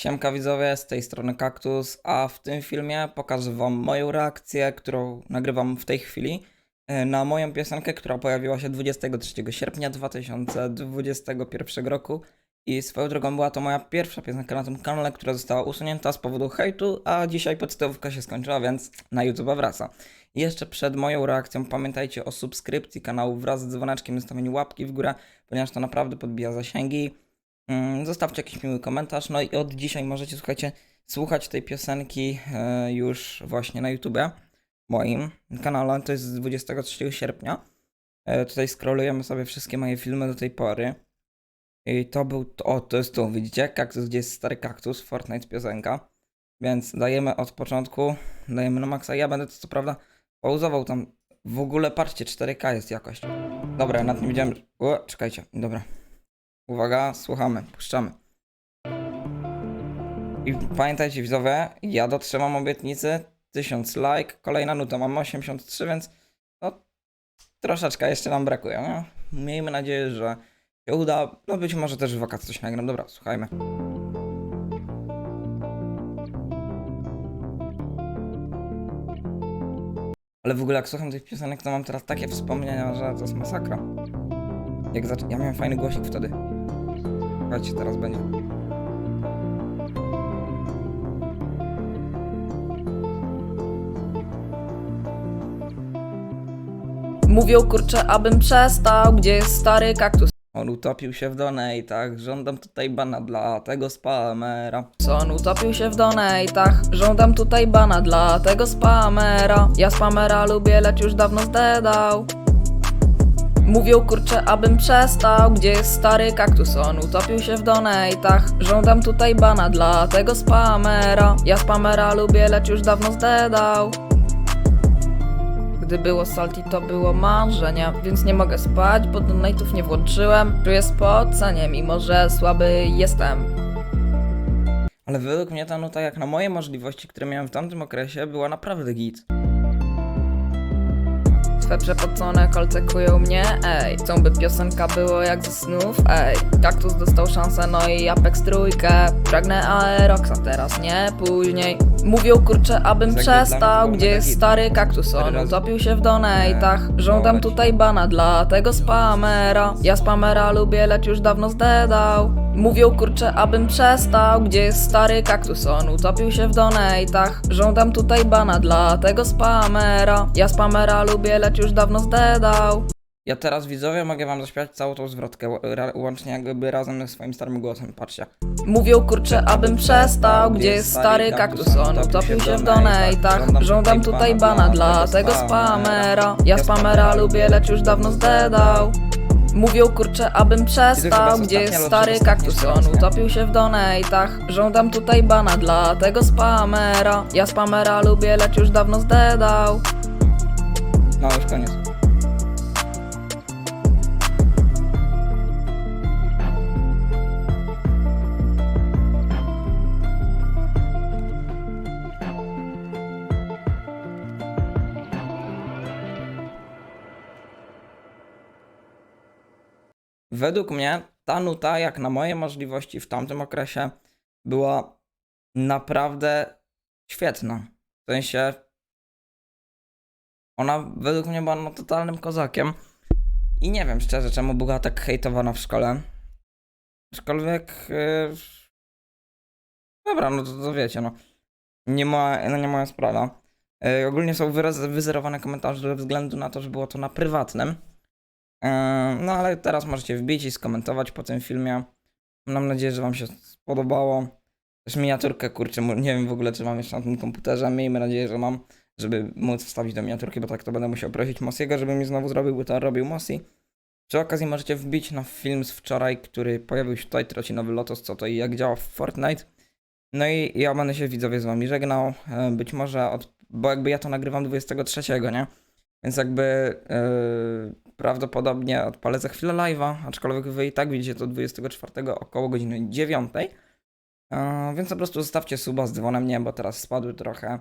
Siemka widzowie, z tej strony Kaktus, a w tym filmie pokażę wam moją reakcję, którą nagrywam w tej chwili e, na moją piosenkę, która pojawiła się 23 sierpnia 2021 roku i swoją drogą była to moja pierwsza piosenka na tym kanale, która została usunięta z powodu hejtu, a dzisiaj podstawówka się skończyła, więc na YouTube wraca. Jeszcze przed moją reakcją pamiętajcie o subskrypcji kanału wraz z dzwoneczkiem i zostawieniu łapki w górę, ponieważ to naprawdę podbija zasięgi. Mm, Zostawcie jakiś miły komentarz. No i od dzisiaj możecie, słuchajcie, słuchać tej piosenki e, już właśnie na YouTubie, moim kanale. To jest z 23 sierpnia. E, tutaj scrollujemy sobie wszystkie moje filmy do tej pory. I to był, to, o to jest tu, widzicie? Kaktus, gdzie jest stary kaktus, Fortnite piosenka. Więc dajemy od początku, dajemy na maksa. Ja będę to co prawda pauzował tam. W ogóle patrzcie, 4K jest jakość. Dobra, nad tym widziałem. O, czekajcie, dobra. Uwaga, słuchamy, puszczamy. I pamiętajcie widzowie, ja dotrzymam obietnicy 1000 like, kolejna nuta, mamy 83, więc no troszeczkę jeszcze nam brakuje. No. Miejmy nadzieję, że się uda, no być może też w wakacje coś nagram. Dobra, słuchajmy. Ale w ogóle jak słucham tych piosenek, to mam teraz takie wspomnienia, że to jest masakra. Jak zac... Ja miałem fajny głosik wtedy. Słuchajcie, teraz będzie. Mówią kurczę, abym przestał, gdzie jest stary kaktus? On utopił się w donatach, żądam tutaj bana dla tego spamera. On utopił się w donatach, żądam tutaj bana dla tego spamera. Ja spamera lubię, lecz już dawno zdedał. Mówią kurczę, abym przestał, gdzie jest stary kaktus? On utopił się w donatach, żądam tutaj bana dla tego spamera. Ja spamera lubię, lecz już dawno zdedał. Gdy było salty, to było marzenie, więc nie mogę spać, bo donate'ów nie włączyłem. Czuję spocenie, mimo że słaby jestem. Ale według mnie ta nuta, jak na moje możliwości, które miałem w tamtym okresie, była naprawdę git. Twe przepocone kolce kują mnie, ej Chcą by piosenka było jak ze snów, ej Kaktus dostał szansę, no i Apex trójkę. Pragnę Aeroxa teraz, nie później Mówią kurczę, abym Tak, dla mnie to przestał Gdzie jest stary kaktus, Cztery on razy. utopił się w donatach Nie, Żądam tutaj bana dla tego spamera. Ja spamera lubię, lecz już dawno zdedał. Mówią kurczę, abym przestał Gdzie jest stary kaktus, on utopił się w donatach Żądam tutaj bana dla tego spamera. Ja spamera lubię, lecz już dawno zdedał Ja teraz widzowie mogę wam zaśpiewać całą tą zwrotkę, ra- łącznie jakby razem ze swoim starym głosem, patrzcie. Mówią kurczę, abym przestał, gdzie jest stary kaktus, on utopił się w donatach Żądam tutaj bana dla tego spamera. Ja spamera lubię, lecz już dawno zdedał. Mówią kurczę, abym przestał, gdzie jest stary kaktus, on utopił się w donatach Żądam tutaj bana dla tego spamera. Ja spamera lubię, lecz już dawno zdedał. No już koniec. Według mnie ta nuta, jak na moje możliwości w tamtym okresie, była naprawdę świetna. W sensie ona według mnie była no, totalnym kozakiem. I nie wiem szczerze, czemu była tak hejtowana w szkole. Aczkolwiek. Yy... Dobra, no to, to wiecie, no. Nie ma, no nie moja sprawa. Yy, ogólnie są wyraz, wyzerowane komentarze ze względu na to, że było to na prywatnym. No ale teraz możecie wbić i skomentować po tym filmie. Mam nadzieję, że Wam się spodobało. Też miniaturkę, kurczę, nie wiem w ogóle, czy mam jeszcze na tym komputerze. Miejmy nadzieję, że mam żeby móc wstawić do miniaturki, bo tak to będę musiał prosić Mossiego, żeby mi znowu zrobił, bo to robił Mossi. Przy okazji możecie wbić na film z wczoraj, który pojawił się tutaj, traci nowy Lotos, co to i jak działa w Fortnite. No i ja będę się widzowie z wami żegnał, e, być może od, bo jakby ja to nagrywam 23, nie? Więc jakby e, prawdopodobnie odpalę za chwilę live'a, aczkolwiek wy i tak widzicie to 24 około godziny 9. E, więc po prostu zostawcie suba z dzwonem, nie, bo teraz spadły trochę.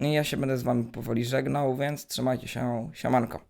No i ja się będę z wami powoli żegnał, więc trzymajcie się, siemanko.